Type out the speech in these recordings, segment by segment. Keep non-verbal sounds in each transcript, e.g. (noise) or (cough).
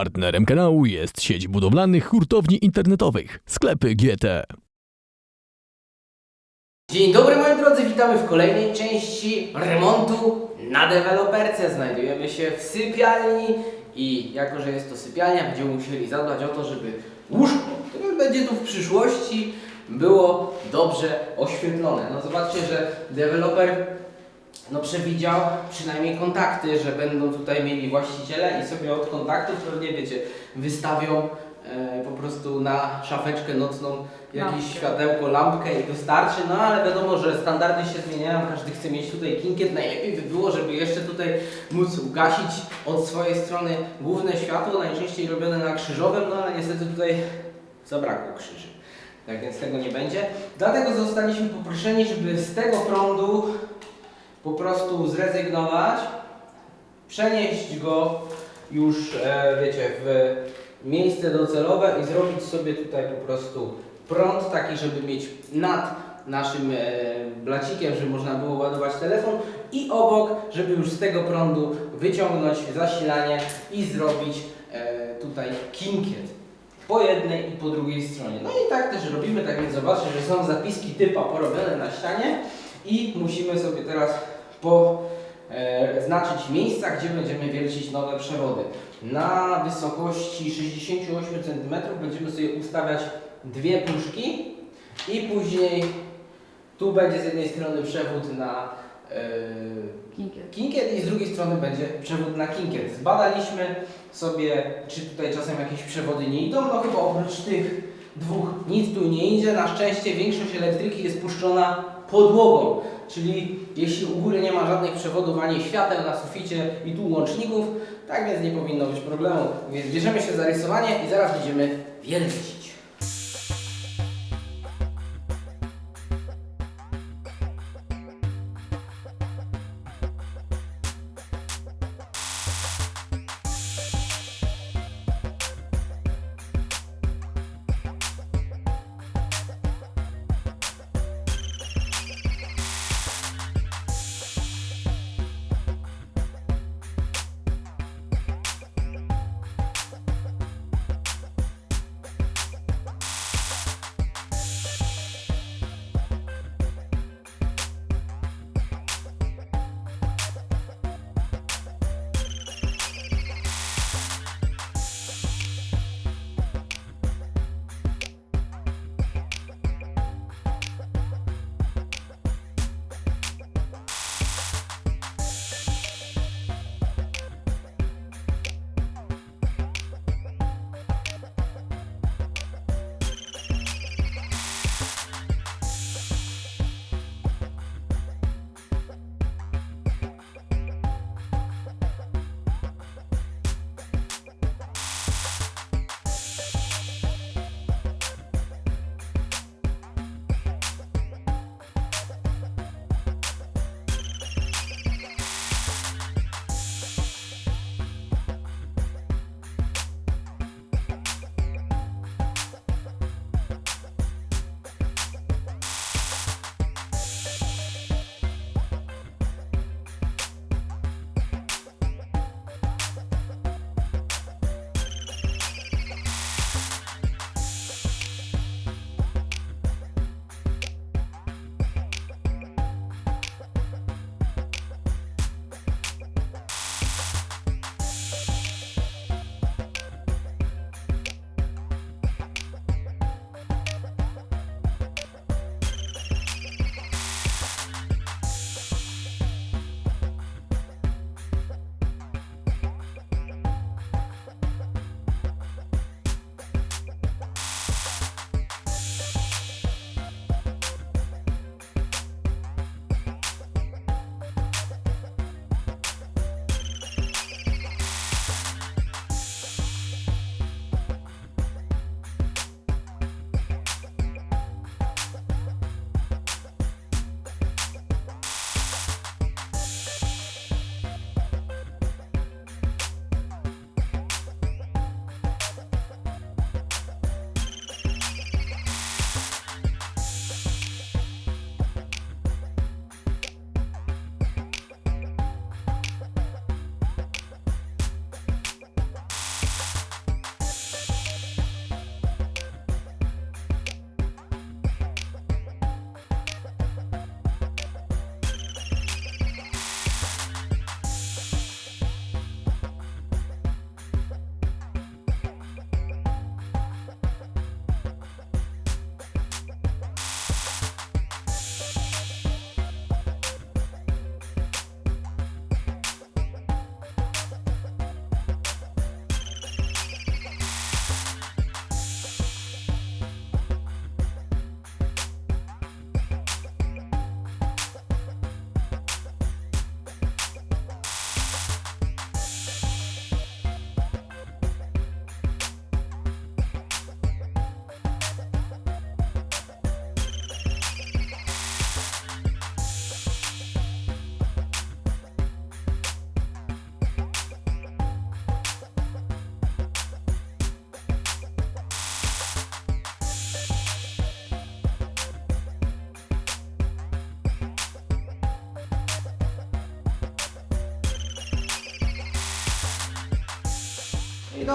Partnerem kanału jest sieć budowlanych hurtowni internetowych Sklepy GT. Dzień dobry moi drodzy, witamy w kolejnej części remontu na deweloperce. Znajdujemy się w sypialni i jako, że jest to sypialnia, będziemy musieli zadbać o to, żeby łóżko, które będzie tu w przyszłości, było dobrze oświetlone. No zobaczcie, że deweloper no przewidział przynajmniej kontakty, że będą tutaj mieli właściciele i sobie od kontaktów pewnie wiecie, wystawią e, po prostu na szafeczkę nocną jakieś Lampkę. światełko, lampkę i wystarczy, no ale wiadomo, że standardy się zmieniają, każdy chce mieć tutaj kinkiet, najlepiej by było, żeby jeszcze tutaj móc ugasić od swojej strony główne światło, najczęściej robione na krzyżowym, no ale niestety tutaj zabrakło krzyży. Tak więc tego nie będzie. Dlatego zostaliśmy poproszeni, żeby z tego prądu po prostu zrezygnować, przenieść go już, e, wiecie, w miejsce docelowe i zrobić sobie tutaj po prostu prąd taki, żeby mieć nad naszym e, blacikiem, żeby można było ładować telefon i obok, żeby już z tego prądu wyciągnąć zasilanie i zrobić e, tutaj kinkiet po jednej i po drugiej stronie. No i tak też robimy, tak więc zobaczcie, że są zapiski typa porobione na ścianie i musimy sobie teraz poznaczyć miejsca, gdzie będziemy wiercić nowe przewody. Na wysokości 68 cm będziemy sobie ustawiać dwie puszki i później tu będzie z jednej strony przewód na e, Kinkiet. Kinkiet i z drugiej strony będzie przewód na kinkiet. Zbadaliśmy sobie, czy tutaj czasem jakieś przewody nie idą. No chyba oprócz tych dwóch nic tu nie idzie. Na szczęście większość elektryki jest puszczona podłogą. Czyli jeśli u góry nie ma żadnych przewodów ani świateł na suficie i tu łączników, tak więc nie powinno być problemu. Więc bierzemy się za rysowanie i zaraz będziemy wiercić.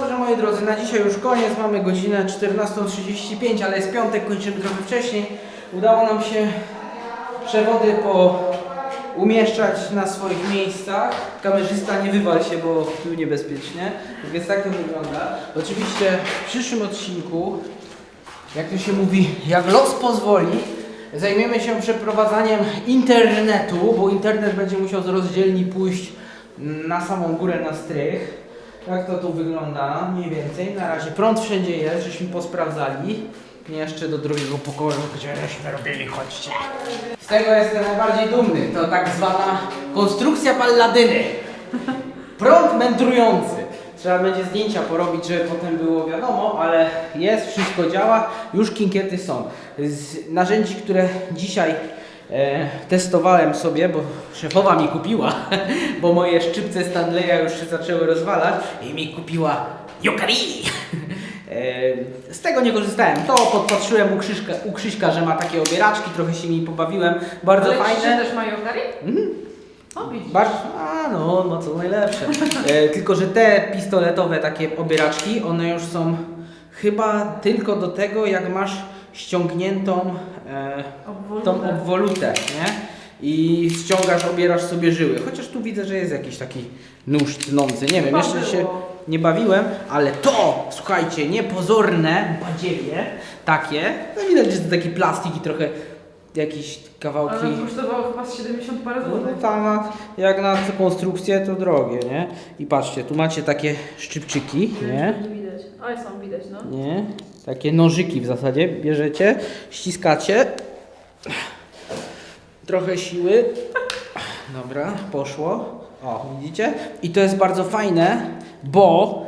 Dobrze moi drodzy, na dzisiaj już koniec, mamy godzinę 14.35, ale jest piątek, kończymy trochę wcześniej. Udało nam się przewody po umieszczać na swoich miejscach. Kamerzysta nie wywal się, bo tu niebezpiecznie. Więc tak to wygląda. Oczywiście w przyszłym odcinku, jak to się mówi, jak los pozwoli, zajmiemy się przeprowadzaniem internetu, bo internet będzie musiał z rozdzielni pójść na samą górę na strych. Jak to tu wygląda mniej więcej. Na razie prąd wszędzie jest, żeśmy posprawdzali. Jeszcze do drugiego pokoju, gdzie żeśmy robili, chodźcie. Z tego jestem najbardziej dumny. To tak zwana konstrukcja palladyny. (laughs) Prąd mędrujący. Trzeba będzie zdjęcia porobić, żeby potem było wiadomo, ale jest, wszystko działa, już kinkiety są. Z narzędzi, które dzisiaj e, testowałem sobie, bo szefowa mi kupiła, (laughs) bo moje szczypce Stanleya już się zaczęły rozwalać i mi kupiła Yokari. (laughs) E, Z tego nie korzystałem. To podpatrzyłem u Krzyśka, u Krzyśka, że ma takie obieraczki, trochę się nimi pobawiłem. Bardzo Ale fajne. Krzysiu też ma jogary? Mhm. O. Bardzo, a no, no co najlepsze. E, tylko, że te pistoletowe takie obieraczki, one już są chyba tylko do tego, jak masz ściągniętą e, Obwolutę. tą obwolutę, nie? I ściągasz, obierasz sobie żyły. Chociaż tu widzę, że jest jakiś taki nóż tnący. Nie wiem, jeszcze się nie bawiłem, ale to, słuchajcie, niepozorne badziewie takie, no widać, że to taki plastik i trochę jakiś kawałki... Ale kosztowało chyba z 70 parę No złotych. tam na, jak na konstrukcję to drogie, nie? I patrzcie, tu macie takie szczypczyki, nie? Nie widać. Ale są widać, no. Nie? Takie nożyki w zasadzie bierzecie, ściskacie. Trochę siły. Dobra, poszło. O, widzicie? I to jest bardzo fajne, bo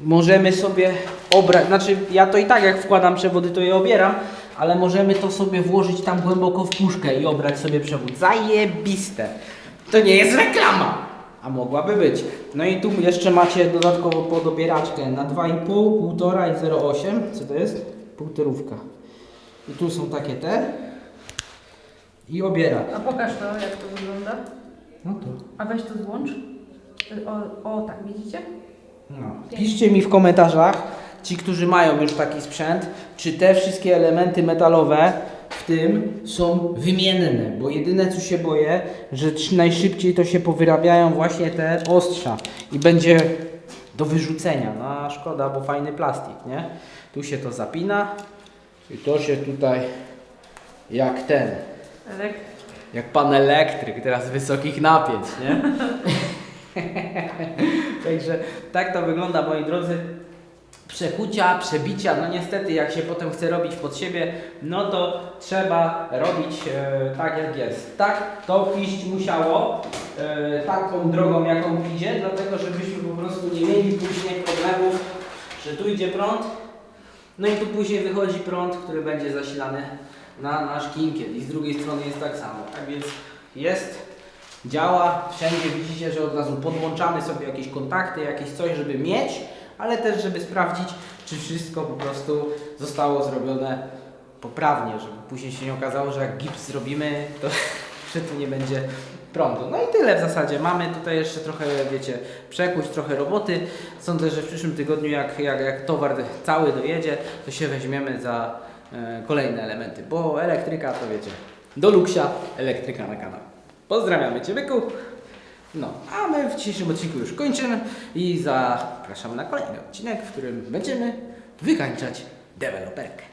możemy sobie obrać, znaczy ja to i tak jak wkładam przewody, to je obieram, ale możemy to sobie włożyć tam głęboko w puszkę i obrać sobie przewód. Zajebiste. To nie jest reklama, a mogłaby być. No i tu jeszcze macie dodatkowo podobieraczkę na 2,5, 1,5 i 0,8. Co to jest? Półtorówka. I tu są takie te. I obiera. A pokaż to, jak to wygląda. No to. A weź to złącz. O, o tak, widzicie? No. Piszcie mi w komentarzach, ci, którzy mają już taki sprzęt, czy te wszystkie elementy metalowe w tym są wymienne, bo jedyne co się boję, że najszybciej to się powyrabiają właśnie te ostrza i będzie do wyrzucenia. No a szkoda, bo fajny plastik, nie? Tu się to zapina i to się tutaj jak ten, jak pan elektryk, teraz wysokich napięć, nie? (laughs) (laughs) Także tak to wygląda, moi drodzy. Przekucia, przebicia, no niestety jak się potem chce robić pod siebie, no to trzeba robić e, tak jak jest. Tak to iść musiało e, taką drogą jaką idzie, dlatego żebyśmy po prostu nie mieli później problemów, że tu idzie prąd, no i tu później wychodzi prąd, który będzie zasilany na nasz kinkiet i z drugiej strony jest tak samo. Tak więc jest, działa, wszędzie widzicie, że od razu podłączamy sobie jakieś kontakty, jakieś coś, żeby mieć, ale też żeby sprawdzić, czy wszystko po prostu zostało zrobione poprawnie, żeby później się nie okazało, że jak gips zrobimy, to (laughs) że tu nie będzie prądu. No i tyle w zasadzie. Mamy tutaj jeszcze trochę, wiecie, przekuć, trochę roboty. Sądzę, że w przyszłym tygodniu, jak, jak, jak towar cały dojedzie, to się weźmiemy za e, kolejne elementy, bo elektryka to wiecie, do luksia elektryka na kanał. Pozdrawiamy Cię, byku. No, a my w dzisiejszym odcinku już kończymy i zapraszamy na kolejny odcinek, w którym będziemy wykańczać deweloperkę.